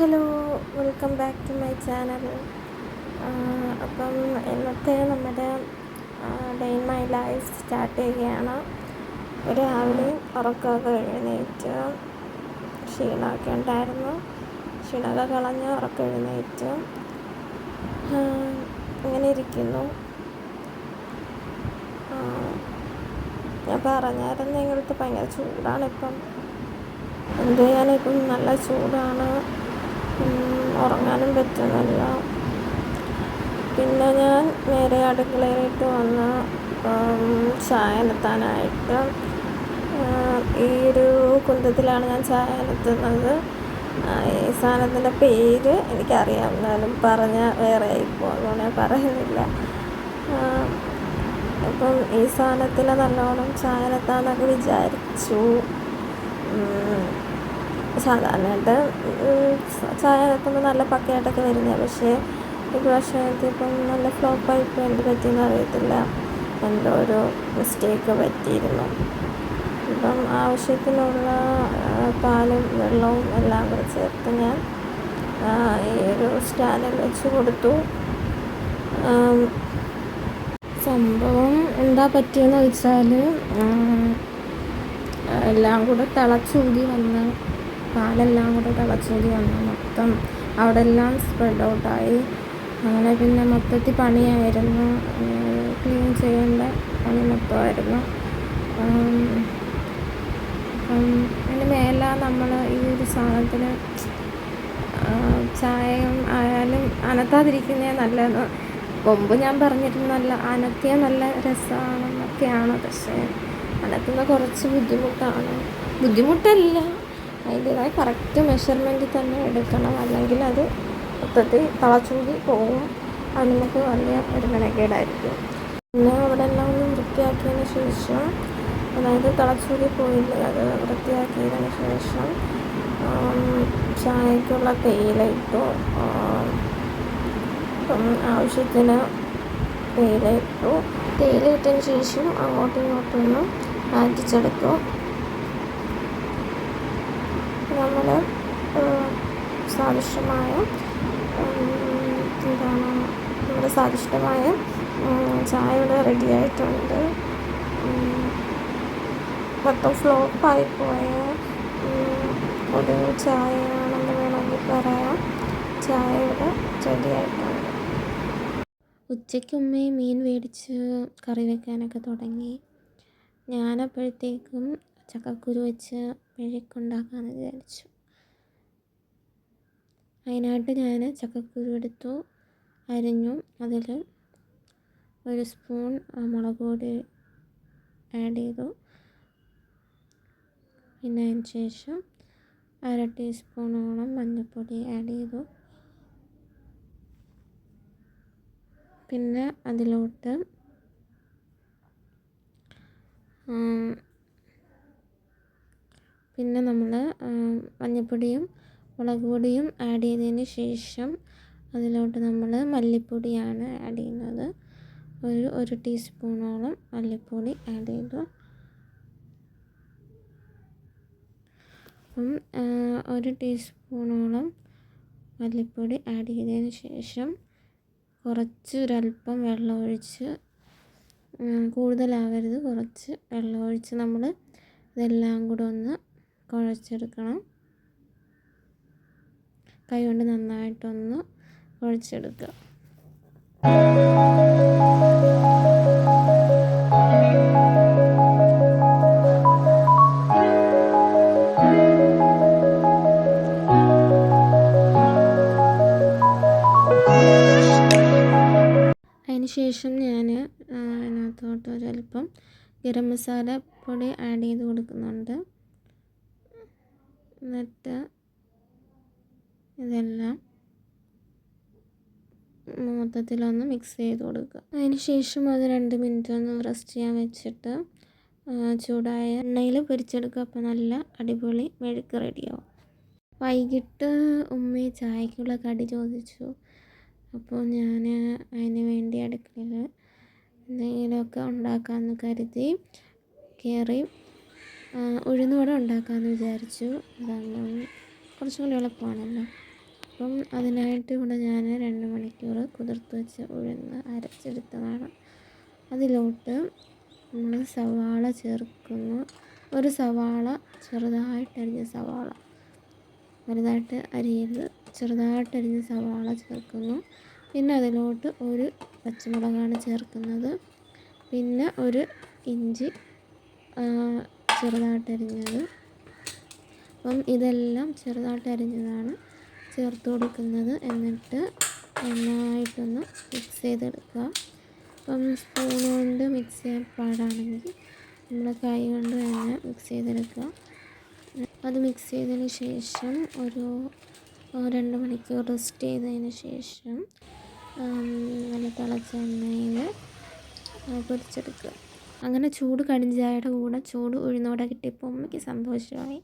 Hello welcome back to my channel. അപ്പം ഇന്നത്തെ നമ്മുടെ ഡേ മൈ ലൈഫ് സ്റ്റാർട്ട് ചെയ്യുകയാണ്. രാവിലെ ഉറക്കമൊക്കെ എഴുന്നേറ്റ്. ക്ഷീണമൊക്കെ ഉണ്ടായിരുന്നു. ക്ഷീണമൊക്കെ കളഞ്ഞ് ഉറക്കം എഴുന്നേറ്റ്. ഇങ്ങനെ ഇരിക്കുന്നു. ഞാൻ പറഞ്ഞായിരുന്നു നിങ്ങളുടെ ഭയങ്കര ചൂടാണ് ഇപ്പം. എന്ത് ചെയ്യാനിപ്പം നല്ല ചൂടാണ്. ഉറങ്ങാനും പറ്റുന്നില്ല. പിന്നെ ഞാൻ നേരെ അടുക്കളയിലേക്ക് വന്ന് ചായ എത്താനായിട്ട് ഈ ഒരു കുന്തത്തിലാണ് ഞാൻ ചായ എത്തുന്നത് ഈ സാധനത്തിന്റെ പേര് എനിക്കറിയാം. എന്നാലും പറഞ്ഞ വേറെ ഇപ്പോൾ അതുകൊണ്ട് ഞാൻ പറയുന്നില്ല. അപ്പം ഈ സാധനത്തിൽ നല്ലോണം ചായ എത്താന്നൊക്കെ വിചാരിച്ചു. സാധാരണയായിട്ട് ചായ വെക്കുമ്പോൾ നല്ല പക്കയായിട്ടൊക്കെ വരുന്നത് പക്ഷേ ഈ ഇപ്പം നല്ല ഫ്ലോപ്പായി ഇപ്പോൾ എന്ത് പറ്റിയെന്ന് അറിയത്തില്ല. എന്തോ ഒരു മിസ്റ്റേക്ക് പറ്റിയിരുന്നു. ഇപ്പം ആവശ്യത്തിനുള്ള പാലും വെള്ളവും എല്ലാം കൂടെ ചേർത്ത് ഞാൻ ഈ ഒരു സ്റ്റാൻഡിൽ വെച്ച് കൊടുത്തു. സംഭവം എന്താ പറ്റിയെന്ന് വെച്ചാൽ എല്ലാം കൂടെ തിളച്ചൂടി വന്ന് പാലെല്ലാം കൂടെ തിളച്ചൂതി വന്നു. മൊത്തം അവിടെ എല്ലാം സ്പ്രെഡ് ഔട്ടായി അങ്ങനെ പിന്നെ മൊത്തത്തിൽ പണിയായിരുന്നു. ക്ലീൻ ചെയ്യേണ്ട പണി മൊത്തമായിരുന്നു. അപ്പം അതിന് മേല നമ്മൾ ഈ ഒരു സാധനത്തിന് ചായം ആയാലും അനത്താതിരിക്കുന്നേ നല്ലത് മുമ്പ് ഞാൻ പറഞ്ഞിരുന്നു നല്ല അനത്തിയ നല്ല രസമാണെന്നൊക്കെയാണ് പക്ഷേ അനത്തുന്ന കുറച്ച് ബുദ്ധിമുട്ടാണ്. ബുദ്ധിമുട്ടല്ല. അതിന്റെതായ കറക്റ്റ് മെഷർമെന്റിൽ തന്നെ എടുക്കണം. അല്ലെങ്കിൽ അത് മൊത്തത്തിൽ തളച്ചൂടി പോവും അത് നമുക്ക് വലിയ ഒരു മെനക്കേടായിരിക്കും പിന്നെ അവിടെ എല്ലാം ഒന്ന് വൃത്തിയാക്കിയതിന് ശേഷം അതായത് തളച്ചൂടി പോയില്ല. അത് വൃത്തിയാക്കിയതിന് ശേഷം ചായക്കുള്ള തേയില ഇട്ടു ആവശ്യത്തിന് തേയില ഇട്ടു തേയില ഇട്ടതിന് ശേഷം അങ്ങോട്ടും ഇങ്ങോട്ടും ഒന്ന് മാറ്റിച്ചെടുക്കും നമ്മൾ സ്വാദിഷ്ടമായ എന്താണ് നമ്മുടെ സ്വാദിഷ്ടമായ ചായ ഇവിടെ റെഡി ആയിട്ടുണ്ട്. മൊത്തം ഫ്ലോപ്പായി പോയ ഒരു ചായയാണെന്ന് വേണമെങ്കിൽ പറയാം. ചായ ഇവിടെ റെഡി ആയിട്ടുണ്ട്. ഉച്ചയ്ക്ക് ഉമ്മയും മീൻ മേടിച്ച് കറി വെക്കാനൊക്കെ തുടങ്ങി. ഞാനപ്പോഴത്തേക്കും ചക്കക്കുരു വെച്ച് മെഴുക്കുണ്ടാക്കാമെന്ന് വിചാരിച്ചു. അതിനായിട്ട് ഞാൻ ചക്കക്കുരു എടുത്തു അരിഞ്ഞു. അതിൽ ഒരു സ്പൂൺ മുളക് പൊടി ആഡ് ചെയ്തു. പിന്നെ അതിന് ശേഷം അര ടീസ്പൂണോളം മഞ്ഞൾപ്പൊടി ആഡ് ചെയ്തു. പിന്നെ അതിലോട്ട് പിന്നെ നമ്മൾ മഞ്ഞൾപ്പൊടിയും മുളക് പൊടിയും ആഡ് ചെയ്തതിന് ശേഷം അതിലോട്ട് നമ്മൾ മല്ലിപ്പൊടിയാണ് ആഡ് ചെയ്യുന്നത്. ഒരു ഒരു ടീസ്പൂണോളം മല്ലിപ്പൊടി ആഡ് ചെയ്തു. അപ്പം ഒരു ടീസ്പൂണോളം മല്ലിപ്പൊടി ആഡ് ചെയ്തതിന് ശേഷം കുറച്ച് ഒരല്പം വെള്ളം ഒഴിച്ച് കൂടുതലാവരുത്. കുറച്ച് വെള്ളം ഒഴിച്ച് നമ്മൾ ഇതെല്ലാം കൂടെ ഒന്ന് കുഴച്ചെടുക്കണം. കൈ കൊണ്ട് നന്നായിട്ടൊന്ന് കുഴച്ചെടുക്കുക. ശേഷം ഞാൻ അതിനകത്തോട്ട് ഒരല്പം ഗരം മസാല പൊടി ആഡ് ചെയ്ത് കൊടുക്കുന്നുണ്ട്. എന്നിട്ട് ഇതെല്ലാം മൊത്തത്തിലൊന്ന് മിക്സ് ചെയ്ത് കൊടുക്കുക. അതിന് ശേഷം അത് രണ്ട് മിനിറ്റ് ഒന്ന് റെസ്റ്റ് ചെയ്യാൻ വെച്ചിട്ട് ചൂടായ എണ്ണയിൽ പൊരിച്ചെടുക്കുക. അപ്പോൾ നല്ല അടിപൊളി മെഴുക്ക് റെഡിയാവും. വൈകിട്ട് ഉമ്മ ചായക്കുള്ള കടി ചോദിച്ചു. അപ്പോൾ ഞാൻ അതിന് വേണ്ടി അടുക്കളയിൽ എന്തെങ്കിലുമൊക്കെ ഉണ്ടാക്കാമെന്ന് കരുതി കയറി ഉഴുന്നുവട ഉണ്ടാക്കാമെന്ന് വിചാരിച്ചു. അതാകുമ്പം കുറച്ചും കൂടി എളുപ്പമാണല്ലോ. അപ്പം അതിനായിട്ട് ഇവിടെ ഞാൻ രണ്ട് മണിക്കൂർ കുതിർത്ത് വെച്ച് ഉഴുന്ന് അരച്ചെടുത്തതാണ്. അതിലോട്ട് നമ്മൾ സവാള ചേർക്കുന്നു. ഒരു സവാള ചെറുതായിട്ട് അരിഞ്ഞ സവാള. വലുതായിട്ട് അരിയരുത്. ചെറുതായിട്ട് അരിഞ്ഞ സവാള ചേർക്കുന്നു. പിന്നെ അതിലോട്ട് ഒരു പച്ചമുളകാണ് ചേർക്കുന്നത്. പിന്നെ ഒരു ഇഞ്ചി ചെറുതായിട്ട് അരിഞ്ഞത്. അപ്പം ഇതെല്ലാം ചെറുതായിട്ട് അരിഞ്ഞതാണ്. ചേർത്ത് കൊടുക്കുന്നത്. എന്നിട്ട് നന്നായിട്ടൊന്ന് മിക്സ് ചെയ്തെടുക്കുക. അപ്പം സ്പൂൺ കൊണ്ട് മിക്സ് ചെയ്യാൻ പാടാണെങ്കിൽ നമ്മുടെ കൈ കൊണ്ട് തന്നെ മിക്സ് ചെയ്തെടുക്കുക. അത് മിക്സ് ചെയ്തതിന് ശേഷം ഒരു രണ്ട് മണിക്കൂർ റെസ്റ്റ് ചെയ്തതിന് ശേഷം നല്ല തിളച്ച എണ്ണയിൽ പൊരിച്ചെടുക്കുക. അങ്ങനെ ചൂട് കടിഞ്ചായയുടെ കൂടെ ചൂട് ഉഴുന്നോടെ കിട്ടിയപ്പോൾ ഉമ്മയ്ക്ക് സന്തോഷമായി.